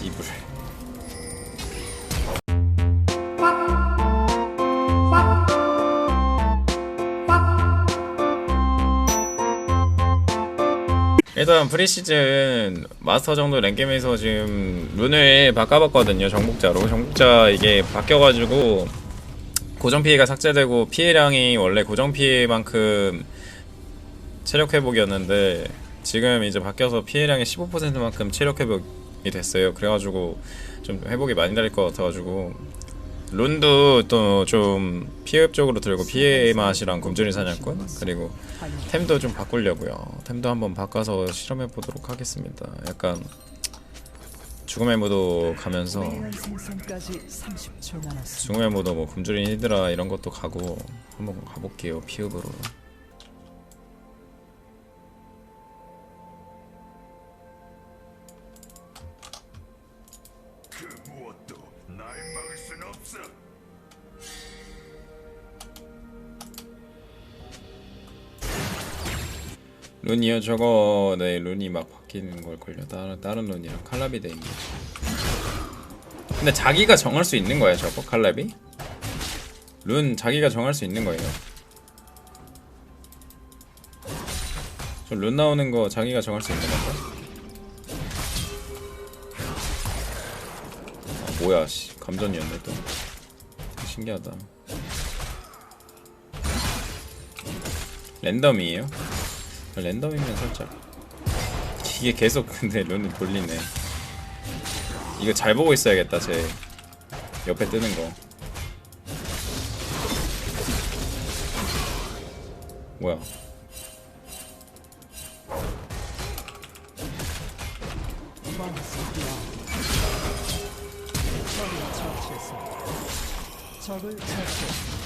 씨불 일단 프리시즌 마스터 정도 랭겜에서 지금 룬을 바꿔봤거든요 정복자로. 정복자 이게 바뀌어가지고 고정 피해가 삭제되고 피해량이 원래 고정 피해만큼 체력 회복이었는데 지금 이제 바뀌어서 피해량이 15%만큼 체력 회복이 됐어요. 그래가지고 좀 회복이 많이 될것 같아가지고 룬도 또 좀 피해업적으로 들고 피해 맛이랑 굶주린 사냥꾼 그리고 템도 좀 바꾸려고요. 템도 한번 바꿔서 실험해 보도록 하겠습니다. 약간 죽음의 무도 가면서 미니언 생성까지 30초 남았습니다. 죽음의 무도 뭐 굶주린 히드라 이런 것도 가고 한번 가볼게요. 피읍으로. 그 무엇도 날 막을 순 없어. 룬이요 저거 네 룬이 막 바뀌는 걸 걸요 다른 다른 룬이랑 칼라비 돼 있는 거지. 근데 자기가 정할 수 있는 거예요 저거 칼라비? 룬 자기가 정할 수 있는 거예요. 저 룬 나오는 거 자기가 정할 수 있는 건 뭐야 씨. 감전이었네 또 신기하다. 랜덤이에요? 랜덤이면 살짝. 이게 계속 근데 룬을 돌리네. 이거 잘 보고 있어야겠다 제 옆에 뜨는 거. 뭐야 적을 처치했습니다.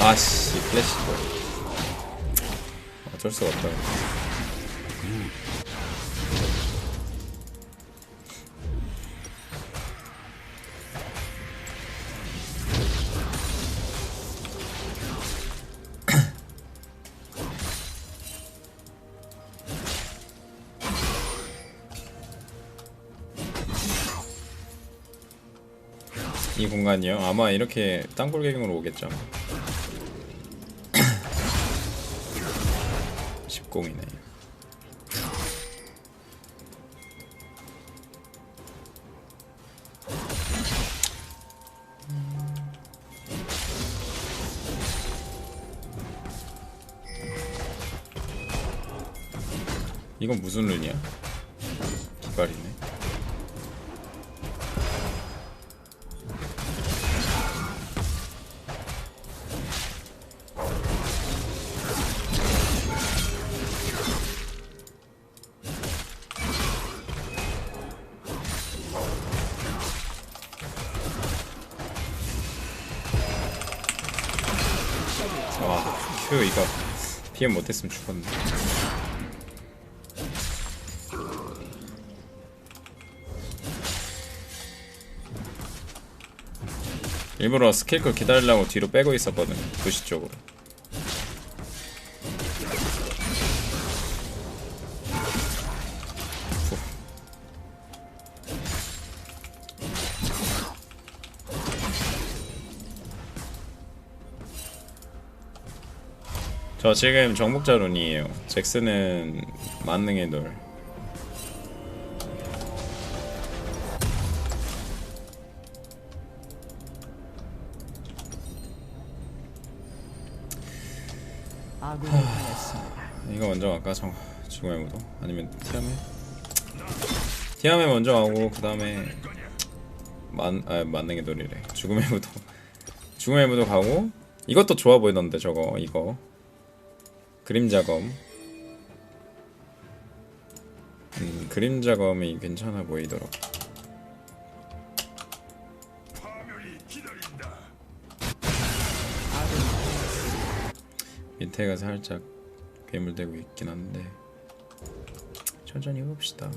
아씨 플래시 어쩔 수가 없다 이 공간이요? 아마 이렇게 땅굴 개경으로 오겠죠. 10공이네. 이건 무슨 룬이야? 기발이네. 큐 이거 PM 못했으면 죽었네. 일부러 스킬걸 기다리려고 뒤로 빼고 있었거든, 부시 쪽으로. 저 지금 정복자 룬이에요. 잭스는 만능의 돌. 이거 먼저 갈까? 정 죽음의 무도 아니면 티아메? 티아메 먼저 가고 그 다음에 만 아, 만능의 돌이래. 죽음의 무도 죽음의 무도 가고 이것도 좋아 보이던데 저거 이거 그림자검. 음 그림자검이 괜찮아 당했습니다. 밑에가 살짝 괴물되고 있긴 한데 천천히 해봅시다.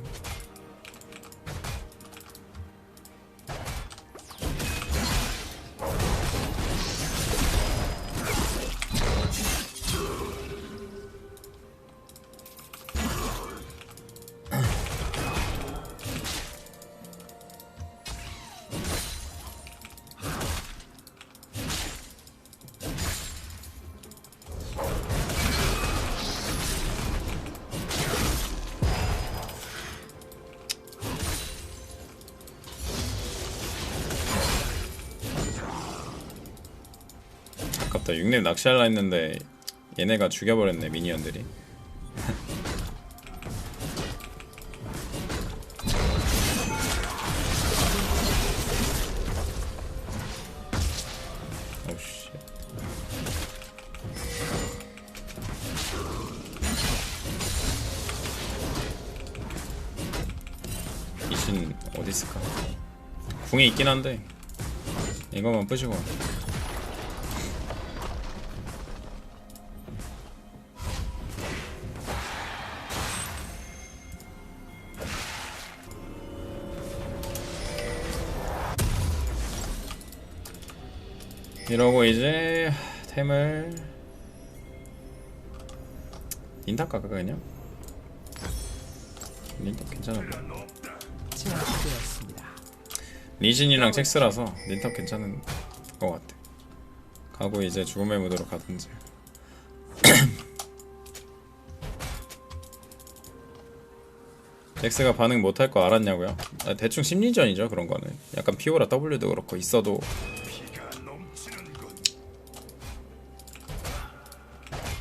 아깝다 6렙 낚시할라 했는데 얘네가 죽여버렸네 미니언들이. 오씨 이신 어디 있을까? 궁이 있긴 한데 이거만 부시고 이러고 이제 템을 닌탑 갈까 그냥? 닌탑 괜찮아 보여. 리신이랑 잭스라서 닌탑 괜찮은 것 같아. 가고 이제 죽음의 무도로 가든지. 잭스가 반응 못할 거 알았냐고요? 아, 대충 심리전이죠 그런 거는. 약간 피오라 W도 그렇고 있어도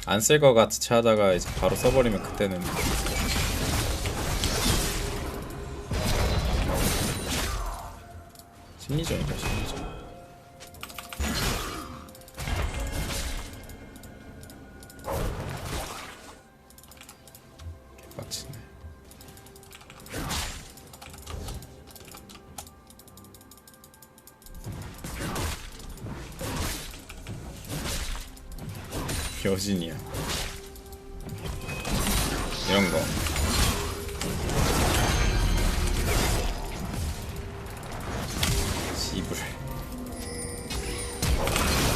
안쓸거 같이 하다가 이제 바로 써버리면 그때는 심리전이죠 심리전. 여진이야. 이런 거. 씨불.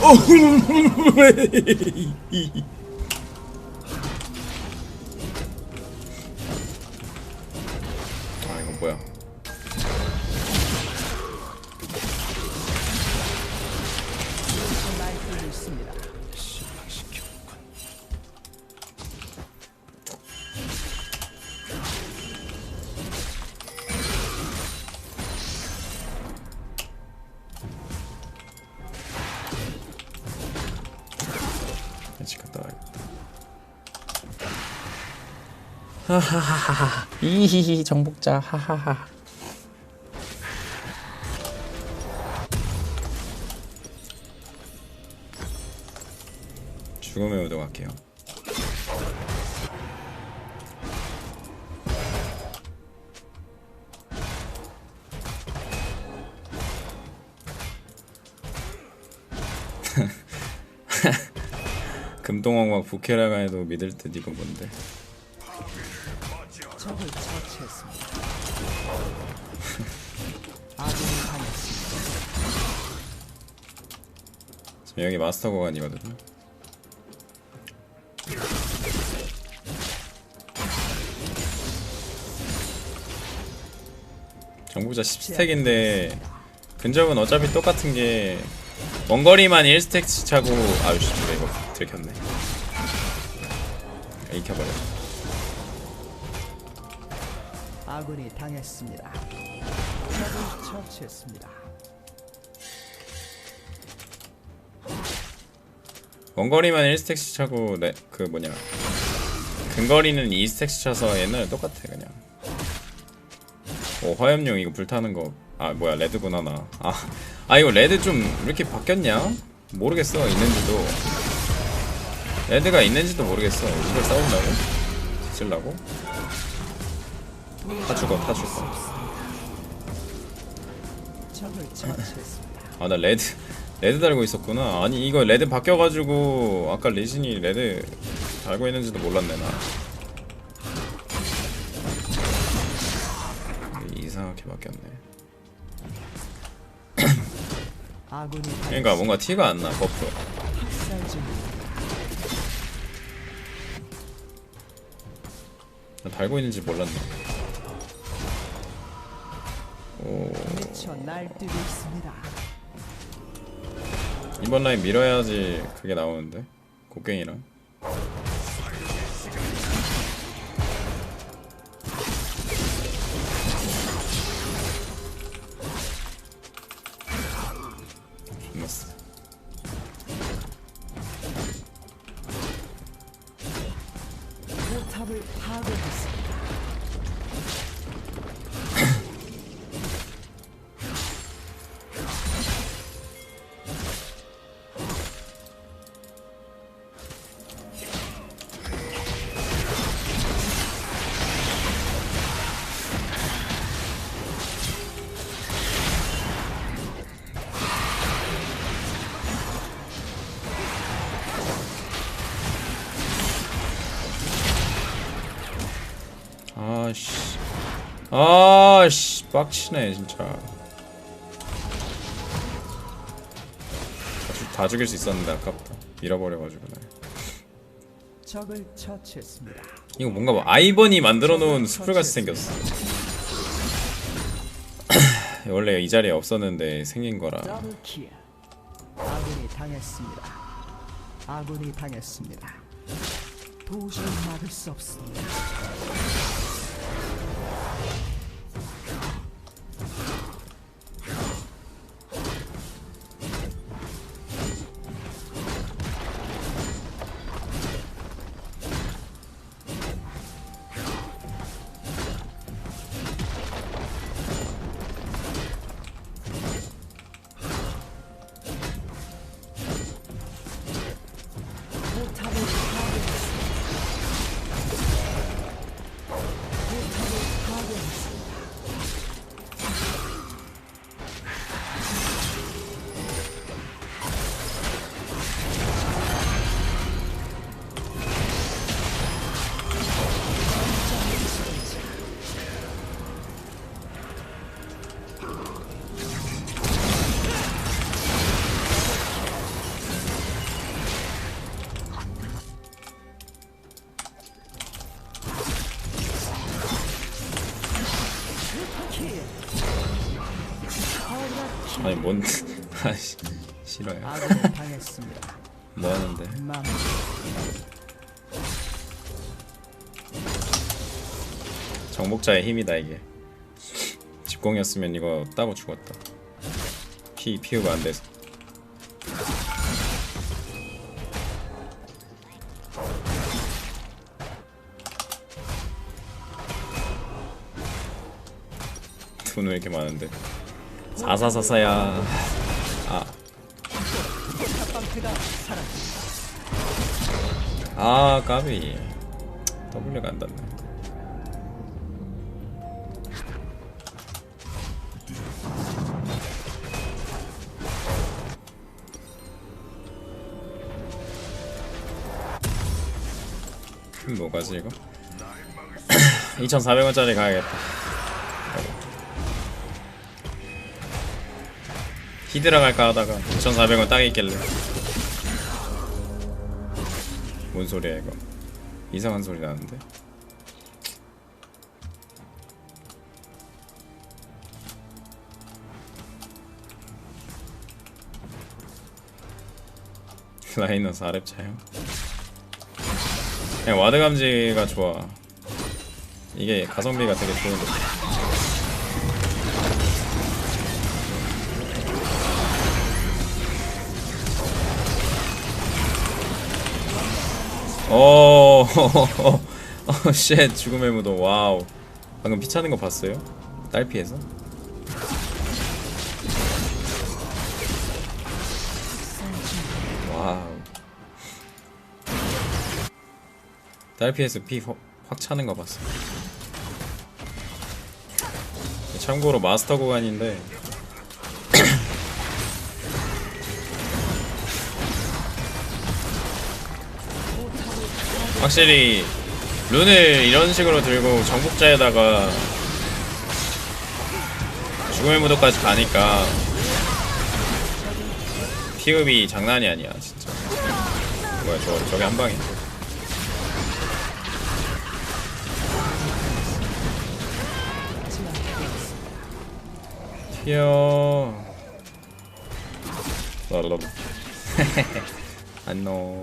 아 하하하하. 이히히 정복자. 하하하. 죽음의 우도 갈게요. 금동왕과 부케라가 해도 믿을 듯 이거 뭔데? 적을 처치했습니다. 아군이 당했습니다. 여기 마스터 구간이거든요. 정부자 10스택인데 근접은 어차피 똑같은 게 원거리만 1스택 차고 아유씨 그래 이거 들켰네 익혀버려 아군이 당했습니다. 적을 처치했습니다. 원거리만 1스택씩 차고 네, 그 뭐냐. 근거리는 2스택씩 차서 옛날에 똑같아 그냥. 오 화염용 이거 불타는 거. 아 뭐야 레드구나 나 아 아, 이거 레드 좀 이렇게 바뀌었냐? 모르겠어 있는지도. 레드가 있는지도 모르겠어. 이걸 싸운다고? 뒤질라고 다 죽어 다 죽어. 아 나 레드 레드 달고 있었구나. 아니 이거 레드 바뀌어가지고 아까 리신이 레드 달고 있는지도 몰랐네 나. 이상하게 바뀌었네. 그러니까 뭔가 티가 안 나 버프. 나 달고 있는지 몰랐네 계속해서 날뛰고 있습니다. 이번 라인 밀어야지 그게 나오는데 곡괭이랑 끝났어 포탑을 그 파괴했습니다. 아씨 아씨 빡치네 진짜 다, 죽- 다 죽일 수 있었는데 아깝다 잃어버려가지고 나 적을 처치했습니다. 이거 뭔가 뭐 아이번이 만들어 놓은 수풀같이 생겼어 원래 이 자리에 없었는데 생긴 거라 더블 킬. 아군이 당했습니다. 아군이 당했습니다. 도저히 막을 수 없습니다. 아니 뭔 아씨 싫어요. 뭐 하는데. 정복자의 힘이다 이게 집공이었으면 이거 따고 죽었다 피 피우가 안 돼서 돈왜 이렇게 많은데. 사사사사야. 아. 아 까비. W가 안 닿네. 음, 뭐가지 이거? 2,400원짜리 가야겠다 히드라 갈까 하다가 2,400원 딱 있길래. 뭔 소리야 이거? 이상한 소리 나는데? 라이너스 아랩 차요? 그냥 와드 감지가 좋아. 이게 가성비가 되게 좋은데 어, 쉣, 죽음의 무도, 와우. 방금 피 차는 거 봤어요? 딸피에서? 와우. 딸피에서 피 확 차는 거 봤어. 참고로 마스터 구간인데 확실히 룬을 이런 식으로 들고 정복자에다가 죽음의 무도까지 가니까 피흡이 장난이 아니야 진짜. 뭐야 저 저게 한 방에 튀어. 랄랄 안녕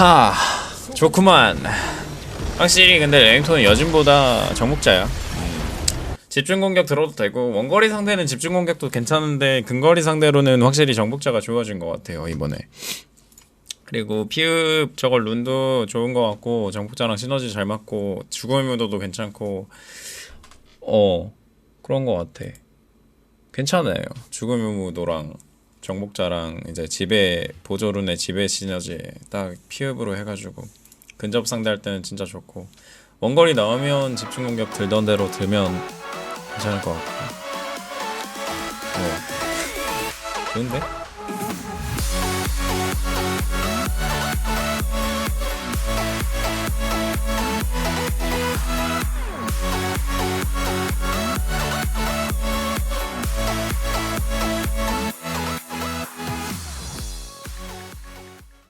하 좋구만. 확실히 근데 랭톤은 여진보다 정복자야. 집중 공격 들어도 되고 원거리 상대는 집중 공격도 괜찮은데 근거리 상대로는 확실히 정복자가 좋아진 것 같아요 이번에. 그리고 피읍 저거 룬도 좋은 것 같고 정복자랑 시너지 잘 맞고 죽음의 무도도 괜찮고 어 그런 것 같아. 괜찮아요 죽음의 무도랑 정복자랑 이제 지배 보조룬의 지배 시너지 딱 피읍으로 해가지고 근접 상대할 때는 진짜 좋고 원거리 나오면 집중 공격 들던 대로 들면 괜찮을 것 같고 네 좋은데?